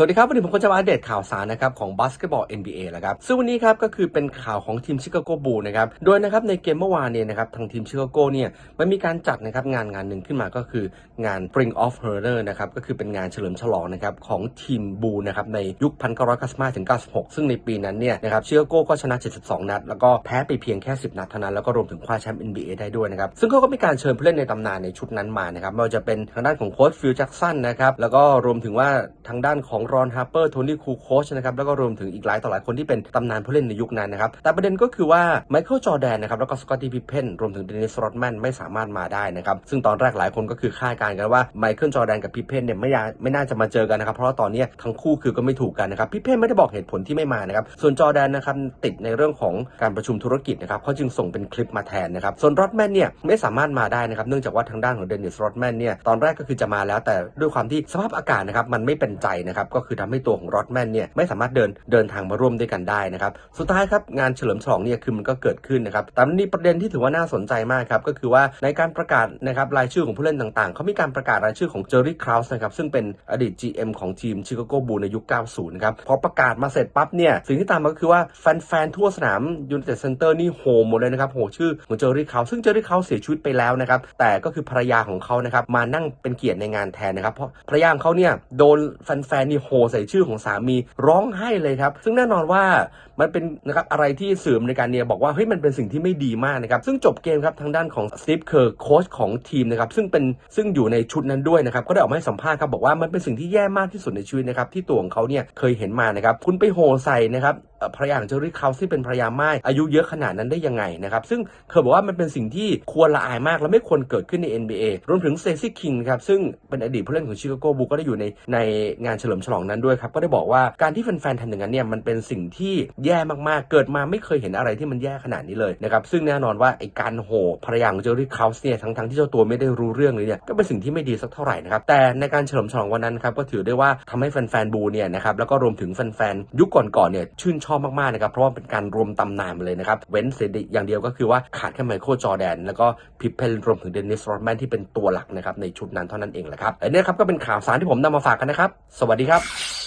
สวัสดีครับ วันนี้ผมก็จะมาอัปเดตข่าวสารนะครับของบาสเกตบอล NBA แล้วครับซึ่งวันนี้ครับก็คือเป็นข่าวของทีมชิคาโกบูลนะครับโดยนะครับในเกมเมื่อวานเนี่ยนะครับทางทีมชิคาโกเนี่ยมันมีการจัดนะครับงานงานหนึ่งขึ้นมาก็คืองาน Spring of h o r r o r นะครับก็คือเป็นงานเฉลิมฉลองนะครับของทีมบูลนะครับในยุค 1995ถึง96 ซึ่งในปีนั้นเนี่ยนะครับชิคาโกก็ชนะ 72 นัด แล้วก็แพ้ไปเพียงแค่ 10 นัดเท่านั้นแล้วก็รวมถึงคว้าแชมป์ NBA ได้ด้วยนะครับซึ่งเขาก็มีการเชิญผู้เล่นในตำนานในชุดนั้นมานะครับไม่ว่าจะเป็นทางด้านของโค้ชฟิลแจ็กสันนะครับแล้วก็รวมถึงว่าทางด้านของรอนฮาร์เปอร์โทนี่คูโคชนะครับแล้วก็รวมถึงอีกหลายต่อหลายคนที่เป็นตำนานผู้เล่นในยุคนั้นนะครับแต่ประเด็นก็คือว่าไมเคิลจอแดนนะครับแล้วก็สกอตตี้พิเพนรวมถึงเดนิสโรดแมนไม่สามารถมาได้นะครับซึ่งตอนแรกหลายคนก็คือคาดการณ์กันว่าไมเคิลจอแดนกับพิเพนเนี่ยไม่ยาไม่น่าจะมาเจอกันนะครับเพราะว่าตอนนี้ทั้งคู่คือก็ไม่ถูกกันนะครับพิเพนไม่ได้บอกเหตุผลที่ไม่มานะครับส่วนจอแดนนะครับติดในเรื่องของการประชุมธุรกิจนะครับเขาจึงส่งเป็นคลิปมาแทนนะครับส่วนโรดแมนเนี่ยไม่สามารถมาได้นะครับเนื่องจากว่าทางด้านของเดนิสโรดแมนเนี่ยตอนแรกก็คือจะมาแล้วแต่ด้วยความที่สภาพอากาศนะครับมันไม่เป็นใจนะครับก็คือทำให้ตัวของโรดแมนเนี่ยไม่สามารถเดินเดินทางมาร่วมด้วยกันได้นะครับสุดท้ายครับงานเฉลิมฉลองเนี่ยคือมันก็เกิดขึ้นนะครับแต่นมีประเด็นที่ถือว่าน่าสนใจมากครับก็คือว่าในการประกาศนะครับรายชื่อของผู้เล่นต่างๆเขามีการประกาศรายชื่อของเจอร์รี่คราวส์นะครับซึ่งเป็นอดีต GM ของทีมชิคาโกบูลในยุค 90 นะครับพอประกาศมาเสร็จปั๊บเนี่ยสิ่งที่ตามมาก็คือว่าแฟนๆทั่วสนามยูไนเต็ดเซ็นเตอร์นี่โฮหมดเลยนะครับโหชื่อของเจอร์รี่คราวส์ซึ่งเจอร์รี่คราวส์เสียชีวิตไปแล้วนะครับแต่ก็คือภรรยาของเขานะครับมานั่งเป็นเกียรติในงานแทนนะครับเพราะภรรยาของเขาเนี่ยโดนแฟนๆนี่โฮโหใส่ชื่อของสามีร้องไห้เลยครับ ซึ่งแน่นอนว่ามันเป็นนะครับอะไรที่สื่อในการเนี่ยบอกว่าเฮ้ยมันเป็นสิ่งที่ไม่ดีมากนะครับซึ่งจบเกมครับทางด้านของสตีฟเคอร์โค้ชของทีมนะครับซึ่งเป็นซึ่งอยู่ในชุดนั้นด้วยนะครับก็ได้ออกมาให้สัมภาษณ์ครับบอกว่ามันเป็นสิ่งที่แย่มากที่สุดในชีวิตนะครับที่ตัวของเขาเนี่ยเคยเห็นมานะครับคุณไปโหใส่นะครับภรรยาของเจอรี่คาวที่เป็นภรรยาไม้อายุเยอะขนาดนั้นได้ยังไงนะครับซึ่งเคยบอกว่ามันเป็นสิ่งที่ควรละอายมากและไม่ควรเกิดขึ้นใน NBA รวมถึงเซซี่คิงครับซึ่งเป็นอดีตผู้เล่นของชิคาโกบูก็ได้อยู่ในในงานเฉลิมฉลองนั้นด้วยครับก็ได้บอกว่าการที่แฟนๆทำอย่างนั้นเนี่ยมันเป็นสิ่งที่แย่มากๆ เกิดมาไม่เคยเห็นอะไรที่มันแย่ขนาดนี้เลยนะครับซึ่งแน่นอนว่าไอการโห่ภรรยาของเจอรี่คาวส์เนี่ยทั้งๆที่เจ้าตัวไม่ได้รู้เรื่องเลยเนี่ยก็เป็นสิ่งที่ไม่ดีสักเท่าไหร่นะครับแต่ในการเฉลิมฉลองวันนั้นครับก็ถือได้ว่าทำให้แฟนๆบูเนี่ยนะครับแล้วก็รวมถึงแฟนๆยุคก่อนๆเนี่ยชื่นชอบมากๆนะครับเพราะว่าเป็นการรวมตำนานเลยนะครับเว้นเสียอย่างเดียวก็คือว่าขาดแค่ไมเคิลจอแดน แล้วก็พิพเพลรวมถึงเดนิสโรดแมนที่เป็นตัวหลักนะครับในชุดนั้นเท่านั้นเองแหละครับอันนี้ครับก็เป็นข่าวสารที่ผมนำมาฝากกันนะครับ สวัสดีครับ